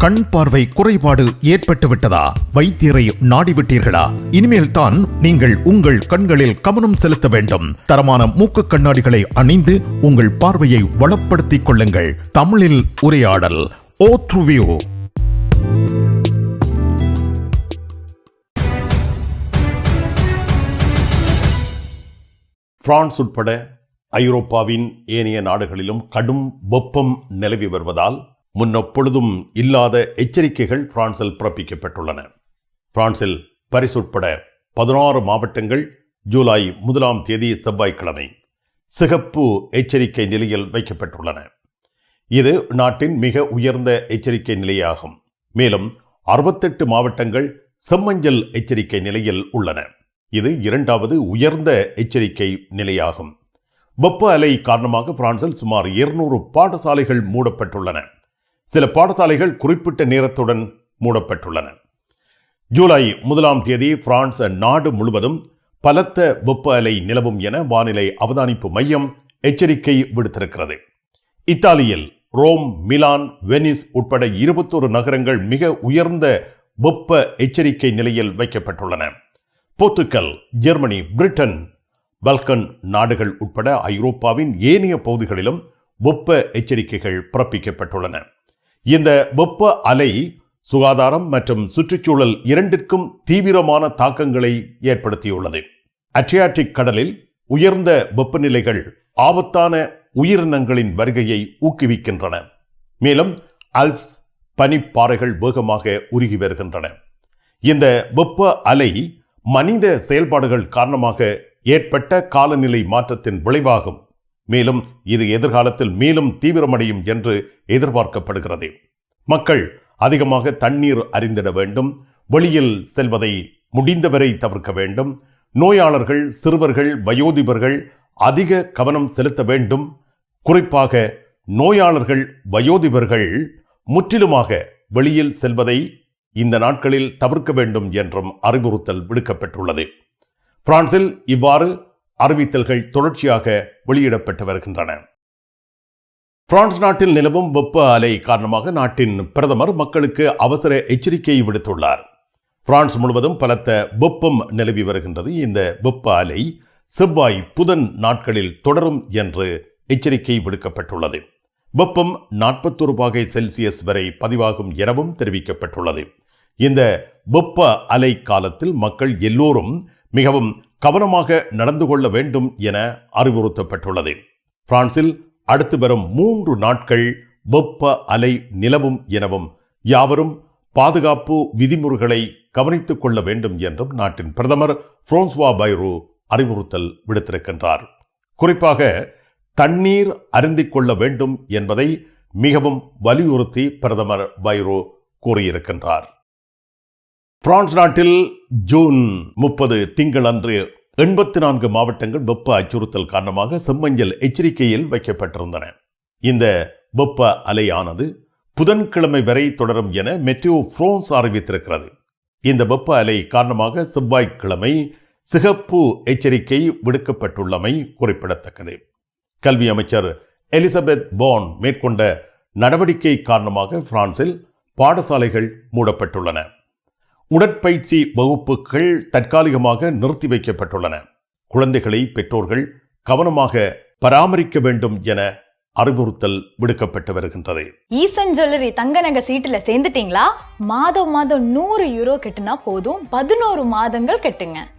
கண் பார்வை குறைபாடு ஏற்பட்டு விட்டதா வைத்தியரை நாடிவிட்டீர்களா? இனிமேல் தான் நீங்கள் உங்கள் கண்களில் கவனம் செலுத்த வேண்டும். தரமான மூக்கு கண்ணாடிகளை அணிந்து உங்கள் பார்வையை வளப்படுத்திக் கொள்ளுங்கள். தமிழில் உரையாடல் ஓ த்ருவியூ! பிரான்ஸ் உட்பட ஐரோப்பாவின் ஏனைய நாடுகளிலும் கடும் வெப்பம் நிலவி வருவதால் முன்னொப்பொழுதும் இல்லாத எச்சரிக்கைகள் பிரான்சில் பிறப்பிக்கப்பட்டுள்ளன. பிரான்சில் பரிசு உட்பட பதினாறு மாவட்டங்கள் ஜூலை முதலாம் தேதி செவ்வாய்க்கிழமை சிகப்பு எச்சரிக்கை நிலையில் வைக்கப்பட்டுள்ளன. இது நாட்டின் மிக உயர்ந்த எச்சரிக்கை நிலையாகும். மேலும் அறுபத்தெட்டு மாவட்டங்கள் செம்மஞ்சள் எச்சரிக்கை நிலையில் உள்ளன. இது இரண்டாவது உயர்ந்த எச்சரிக்கை நிலையாகும். வெப்ப அலை காரணமாக பிரான்சில் சுமார் இருநூறு பாடசாலைகள் மூடப்பட்டுள்ளன. சில பாடசாலைகள் குறிப்பிட்ட நேரத்துடன் மூடப்பட்டுள்ளன. ஜூலை முதலாம் தேதி பிரான்ஸ் நாடு முழுவதும் பலத்த வெப்ப அலை நிலவும் என வானிலை அவதானிப்பு மையம் எச்சரிக்கை விடுத்திருக்கிறது. இத்தாலியில் ரோம் மிலான் வெனிஸ் உட்பட இருபத்தொரு நகரங்கள் மிக உயர்ந்த வெப்ப எச்சரிக்கை நிலையில் வைக்கப்பட்டுள்ளன. போர்த்துக்கல் ஜெர்மனி பிரிட்டன் பல்கன் நாடுகள் உட்பட ஐரோப்பாவின் ஏனைய பகுதிகளிலும் வெப்ப எச்சரிக்கைகள் பிறப்பிக்கப்பட்டுள்ளன. இந்த வெப்ப அலை சுகாதாரம் மற்றும் சுற்றுச்சூழல் இரண்டிற்கும் தீவிரமான தாக்கங்களை ஏற்படுத்தியுள்ளது. அட்ரியாட்டிக் கடலில் உயர்ந்த வெப்பநிலைகள் ஆபத்தான உயிரினங்களின் வருகையை ஊக்குவிக்கின்றன. மேலும் அல்ப்ஸ் பனிப்பாறைகள் வேகமாக உருகி வருகின்றன. இந்த வெப்ப அலை மனித செயல்பாடுகள் காரணமாக ஏற்பட்ட காலநிலை மாற்றத்தின் விளைவாகும். மேலும் இது எதிர்காலத்தில் மேலும் தீவிரமடையும் என்று எதிர்பார்க்கப்படுகிறது. மக்கள் அதிகமாக தண்ணீர் அறிந்திட வேண்டும் வெளியில் செல்வதை முடிந்தவரை தவிர்க்க வேண்டும் நோயாளர்கள் சிறுவர்கள் வயோதிபர்கள் அதிக கவனம் செலுத்த வேண்டும். குறிப்பாக நோயாளர்கள் வயோதிபர்கள் முற்றிலுமாக வெளியில் செல்வதை இந்த நாட்களில் தவிர்க்க வேண்டும் என்றும் அறிவுறுத்தல் விடுக்கப்பட்டுள்ளது. பிரான்சில் இவ்வாறு அறிவித்தல்கள் தொடர்ச்சியாக வெளியிடப்பட்டு வருகின்றன. பிரான்ஸ் நாட்டில் நிலவும் வெப்ப அலை காரணமாக நாட்டின் பிரதமர் மக்களுக்கு அவசர எச்சரிக்கை விடுத்துள்ளார். பிரான்ஸ் முழுவதும் பலத்த வெப்பம் நிலவி வருகின்றது. இந்த வெப்ப அலை செவ்வாய் புதன் நாட்களில் தொடரும் என்று எச்சரிக்கை விடுக்கப்பட்டுள்ளது. வெப்பம் நாற்பத்தொரு பாகை செல்சியஸ் வரை பதிவாகும் எனவும் தெரிவிக்கப்பட்டுள்ளது. இந்த வெப்ப அலை காலத்தில் மக்கள் எல்லோரும் மிகவும் கவனமாக நடந்து கொள்ள வேண்டும் என அறிவுறுத்தப்பட்டுள்ளது. பிரான்சில் அடுத்து வரும் மூன்று நாட்கள் வெப்ப அலை நிலவும் எனவும் யாவரும் பாதுகாப்பு விதிமுறைகளை கவனித்துக் கொள்ள வேண்டும் என்றும் நாட்டின் பிரதமர் புரோன்ஸ்வா பைரோ அறிவுறுத்தல் விடுத்திருக்கின்றார். குறிப்பாக தண்ணீர் அருந்திக் கொள்ள வேண்டும் என்பதை மிகவும் வலியுறுத்தி பிரதமர் பைரோ கூறியிருக்கின்றார். பிரான்ஸ் நாட்டில் ஜூன் முப்பது திங்களன்று எண்பத்தி நான்கு மாவட்டங்கள் வெப்ப அச்சுறுத்தல் காரணமாக செம்மஞ்சள் எச்சரிக்கையில் வைக்கப்பட்டிருந்தன. இந்த வெப்ப அலையானது புதன்கிழமை வரை தொடரும் என மெட்ரோ ஃப்ரோன்ஸ் அறிவித்திருக்கிறது. இந்த வெப்ப அலை காரணமாக செவ்வாய்க்கிழமை சிகப்பு எச்சரிக்கை விடுக்கப்பட்டுள்ளமை குறிப்பிடத்தக்கது. கல்வி அமைச்சர் எலிசபெத் போன் மேற்கொண்ட நடவடிக்கை காரணமாக பிரான்சில் பாடசாலைகள் மூடப்பட்டுள்ளன. உடற்பயிற்சி வகுப்புகள் தற்காலிகமாக நிறுத்தி வைக்கப்பட்டுள்ளன. குழந்தைகளை பெற்றோர்கள் கவனமாக பராமரிக்க வேண்டும் என அறிவுறுத்தல் விடுக்கப்பட்டு வருகின்றது. ஈசன் ஜுவல்லரி தங்க நகை சீட்டுல சேர்ந்துட்டீங்களா? மாதம் மாதம் நூறு யூரோ கெட்டுனா போதும். பதினோரு மாதங்கள் கெட்டுங்க.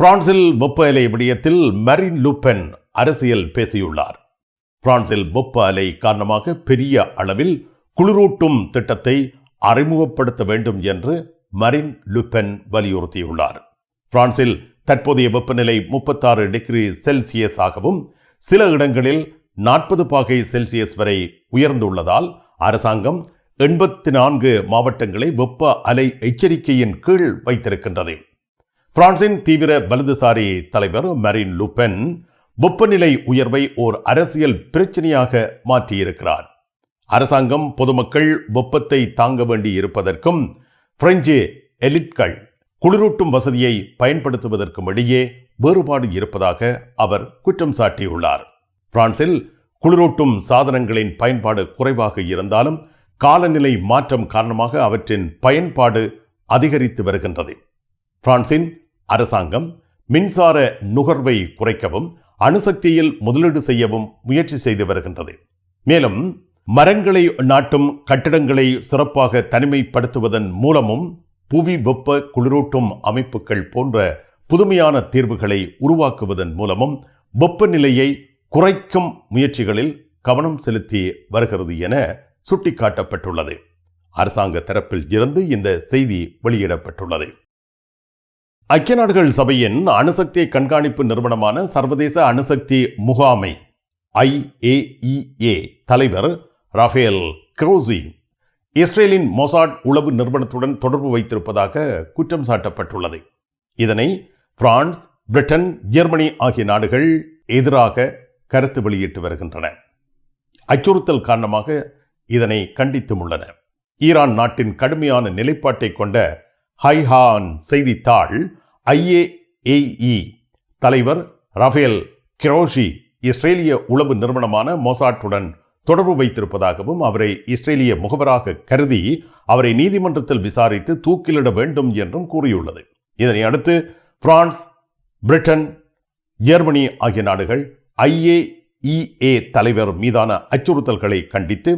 பிரான்சில் வெப்ப அலை விடயத்தில் மரின் லூப்பென் அரசியல் பேசியுள்ளார். பிரான்சில் வெப்ப அலை காரணமாக பெரிய அளவில் குளிரூட்டும் திட்டத்தை அறிமுகப்படுத்த வேண்டும் என்று மரின் லுப்பென் வலியுறுத்தியுள்ளார். பிரான்சில் தற்போதைய வெப்பநிலை முப்பத்தாறு டிகிரி செல்சியஸ் ஆகவும் சில இடங்களில் நாற்பது பாகை செல்சியஸ் வரை உயர்ந்துள்ளதால் அரசாங்கம் எண்பத்தி நான்கு மாவட்டங்களை வெப்ப அலை எச்சரிக்கையின் கீழ் வைத்திருக்கின்றது. பிரான்சின் தீவிர வலதுசாரி தலைவர் மரின் லுபென் வெப்பநிலை உயர்வை ஓர் அரசியல் பிரச்சனையாக மாற்றியிருக்கிறார். அரசாங்கம் பொதுமக்கள் வெப்பத்தை தாங்க வேண்டி இருப்பதற்கும் பிரெஞ்சு எலிட்கள் குளிரூட்டும் வசதியை பயன்படுத்துவதற்கும் இடையே வேறுபாடு இருப்பதாக அவர் குற்றம் சாட்டியுள்ளார். பிரான்சில் குளிரூட்டும் சாதனங்களின் பயன்பாடு குறைவாக இருந்தாலும் காலநிலை மாற்றம் காரணமாக அவற்றின் பயன்பாடு அதிகரித்து வருகின்றது. பிரான்சின் அரசாங்கம் மின்சார நுகர்வை குறைக்கவும் அணுசக்தியில் முதலீடு செய்யவும் முயற்சி செய்து வருகின்றது. மேலும் மரங்களை நாட்டும் கட்டிடங்களை சிறப்பாக தனிமைப்படுத்துவதன் மூலமும் புவி வெப்ப குளிரூட்டும் அமைப்புகள் போன்ற புதுமையான தீர்வுகளை உருவாக்குவதன் மூலமும் வெப்பநிலையை குறைக்கும் முயற்சிகளில் கவனம் செலுத்தி வருகிறது என சுட்டிக்காட்டப்பட்டுள்ளது. அரசாங்க தரப்பில் இருந்து இந்த செய்தி வெளியிடப்பட்டுள்ளது. ஐக்கிய நாடுகள் சபையின் அணுசக்தி கண்காணிப்பு நிறுவனமான சர்வதேச அணுசக்தி முகாமை ஐஏஇஏ தலைவர் ரஃபேல் க்ரோசி இஸ்ரேலின் மொசாட் உளவு நிறுவனத்துடன் தொடர்பு வைத்திருப்பதாக குற்றம் சாட்டப்பட்டுள்ளது. இதனை பிரான்ஸ் பிரிட்டன் ஜெர்மனி ஆகிய நாடுகள் எதிராக கருத்து வெளியிட்டு வருகின்றன. அச்சுறுத்தல் காரணமாக இதனை கண்டித்தும் உள்ளன. ஈரான் நாட்டின் கடுமையான நிலைப்பாட்டை கொண்ட ஹைஹான் செய்தித்தாள் ஐஏஏஇ. தலைவர் ரஃபேல் கிரோஷி இஸ்ரேலிய உளவு நிறுவனமான மொசாட்டுடன் தொடர்பு வைத்திருப்பதாகவும் அவரை இஸ்ரேலிய முகவராக கருதி அவரை நீதிமன்றத்தில் விசாரித்து தூக்கிலிட வேண்டும் என்றும் கூறியுள்ளது. இதனை அடுத்து பிரான்ஸ் பிரிட்டன் ஜெர்மனி ஆகிய நாடுகள் ஐஏஇஏ தலைவர் மீதான அச்சுறுத்தல்களை கண்டித்து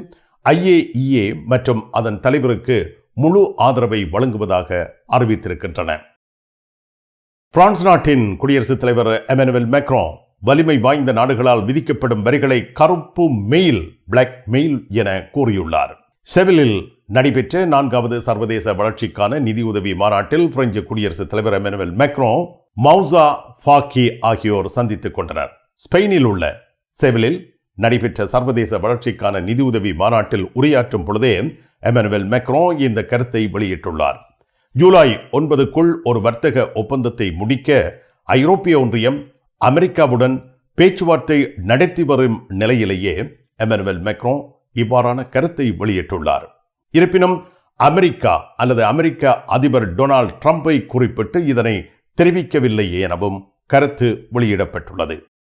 ஐஏஇஏ மற்றும் அதன் தலைவருக்கு முழு ஆதரவை வழங்குவதாக அறிவித்திருக்கின்றன. பிரான்ஸ் நாட்டின் குடியரசுத் தலைவர் எமனுவல் மேக்ரோ வலிமை வாய்ந்த நாடுகளால் விதிக்கப்படும் வரிகளை கருப்பு மெயில் பிளாக் மெயில் என கூறியுள்ளார். செவிலில் நடைபெற்ற நான்காவது சர்வதேச வளர்ச்சிக்கான நிதியுதவி மாநாட்டில் பிரெஞ்சு குடியரசுத் தலைவர் எமனுவல் மேக்ரோ மவுசா ஃபாக்கி ஆகியோர் சந்தித்துக் கொண்டனர். ஸ்பெயினில் உள்ள செவிலில் நடைபெற்ற சர்வதேச வளர்ச்சிக்கான நிதியுதவி மாநாட்டில் உரையாற்றும் பொழுதே எமனுவல் மெக்ரோ இந்த கருத்தை வெளியிட்டுள்ளார். ஜூலை ஒன்பதுக்குள் ஒரு வர்த்தக ஒப்பந்தத்தை முடிக்க ஐரோப்பிய ஒன்றியம் அமெரிக்காவுடன் பேச்சுவார்த்தை நடத்தி வரும் நிலையிலேயே எமனுவல் மெக்ரோ இவ்வாறான கருத்தை வெளியிட்டுள்ளார். இருப்பினும் அமெரிக்கா அல்லது அமெரிக்க அதிபர் டொனால்ட் ட்ரம்பை குறிப்பிட்டு இதனை தெரிவிக்கவில்லை எனவும் கருத்து வெளியிடப்பட்டுள்ளது.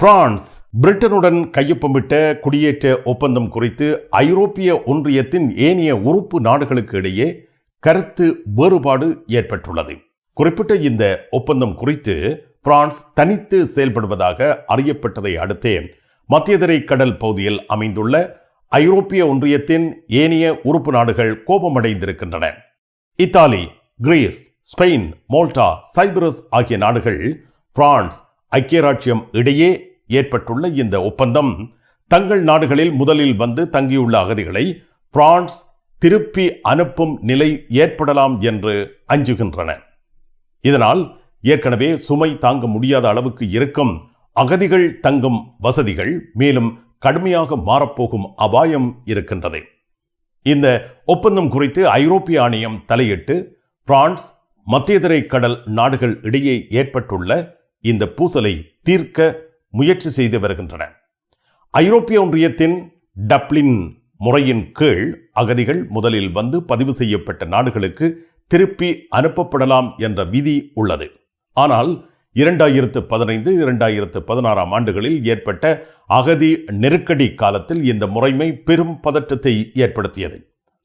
பிரான்ஸ் பிரிட்டனுடன் கையொப்பமிட்ட குடியேற்ற ஒப்பந்தம் குறித்து ஐரோப்பிய ஒன்றியத்தின் ஏனைய உறுப்பு நாடுகளுக்கு இடையே கருத்து வேறுபாடு ஏற்பட்டுள்ளது. குறிப்பிட்ட இந்த ஒப்பந்தம் குறித்து பிரான்ஸ் தனித்து செயல்படுவதாக அறியப்பட்டதை அடுத்தே மத்தியதரை கடல் பகுதியில் அமைந்துள்ள ஐரோப்பிய ஒன்றியத்தின் ஏனைய உறுப்பு நாடுகள் கோபமடைந்திருக்கின்றன. Italy Greece Spain Malta Cyprus ஆகிய நாடுகள் பிரான்ஸ் ஐக்கிய ராச்சியம் இடையே ஏற்பட்டுள்ள இந்த ஒப்பந்தம் தங்கள் நாடுகளில் முதலில் வந்து தங்கியுள்ள அகதிகளை பிரான்ஸ் திருப்பி அனுப்பும் நிலை ஏற்படலாம் என்று அஞ்சுகின்றன. இதனால் ஏற்கனவே சுமை தாங்க முடியாத அளவுக்கு இருக்கும் அகதிகள் தங்கும் வசதிகள் மேலும் கடுமையாக மாறப்போகும் அபாயம் இருக்கின்றது. இந்த ஒப்பந்தம் குறித்து ஐரோப்பிய ஆணையம் தலையிட்டு பிரான்ஸ் மத்தியதரை கடல் நாடுகள் இடையே ஏற்பட்டுள்ள இந்த பூசலை தீர்க்க முயற்சி செய்து வருகின்றன. ஐரோப்பிய ஒன்றியத்தின் டப்ளின் முறையின் கீழ் அகதிகள் முதலில் வந்து பதிவு செய்யப்பட்ட நாடுகளுக்கு திருப்பி அனுப்பப்படலாம் என்ற விதி உள்ளது. ஆனால் இரண்டாயிரத்து பதினைந்து இரண்டாயிரத்து பதினாறாம் ஆண்டுகளில் ஏற்பட்ட அகதி நெருக்கடி காலத்தில் இந்த முறைமை பெரும் பதற்றத்தை ஏற்படுத்தியது.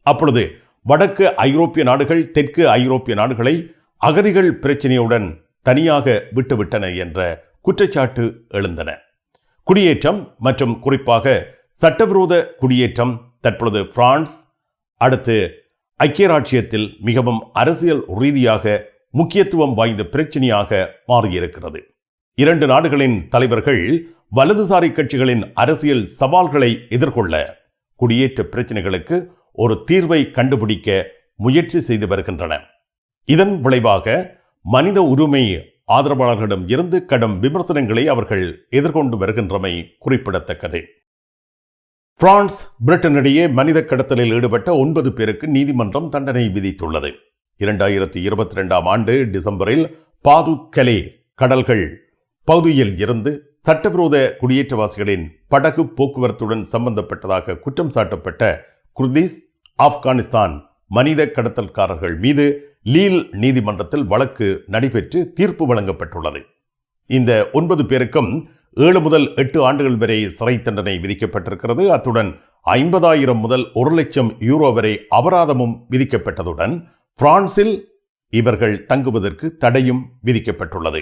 அப்பொழுது வடக்கு ஐரோப்பிய நாடுகள் தெற்கு ஐரோப்பிய நாடுகளை அகதிகள் பிரச்சனையுடன் தனியாக விட்டுவிட்டன என்ற குற்றச்சாட்டு எழுந்தன. குடியேற்றம் மற்றும் குறிப்பாக சட்டவிரோத குடியேற்றம் தற்பொழுது பிரான்ஸ் அடுத்து ஐக்கிய ராஜ்யத்தில் மிகவும் அரசியல் ரீதியாக முக்கியத்துவம் வாய்ந்த பிரச்சனையாக மாறியிருக்கிறது. இரண்டு நாடுகளின் தலைவர்கள் வலதுசாரி கட்சிகளின் அரசியல் சவால்களை எதிர்கொள்ள குடியேற்ற பிரச்சனைகளுக்கு ஒரு தீர்வை கண்டுபிடிக்க முயற்சி செய்து வருகின்றன. இதன் விளைவாக மனித உரிமை ஆதரவாளர்களிடம் இருந்து கடும் விமர்சனங்களை அவர்கள் எதிர்கொண்டு வருகின்றமை குறிப்பிடத்தக்கது. பிரான்ஸ் பிரிட்டனிடையே மனித கடத்தலில் ஈடுபட்ட ஒன்பது பேருக்கு நீதிமன்றம் தண்டனை விதித்துள்ளது. இரண்டாயிரத்தி இருபத்தி ரெண்டாம் ஆண்டு டிசம்பரில் பாதுக்கலே கடல்கள் பகுதியில் இருந்து சட்டவிரோத குடியேற்றவாசிகளின் படகு போக்குவரத்துடன் சம்பந்தப்பட்டதாக குற்றம் சாட்டப்பட்ட குர்திஸ் ஆப்கானிஸ்தான் மனித கடத்தல்காரர்கள் மீது லீல் நீதிமன்றத்தில் வழக்கு நடைபெற்று தீர்ப்பு வழங்கப்பட்டுள்ளது. இந்த ஒன்பது பேருக்கும் ஏழு முதல் எட்டு ஆண்டுகள் வரை சிறை தண்டனை விதிக்கப்பட்டிருக்கிறது. அத்துடன் ஐம்பதாயிரம் முதல் ஒரு லட்சம் யூரோ வரை அபராதமும் விதிக்கப்பட்டதுடன் பிரான்சில் இவர்கள் தங்குவதற்கு தடையும் விதிக்கப்பட்டுள்ளது.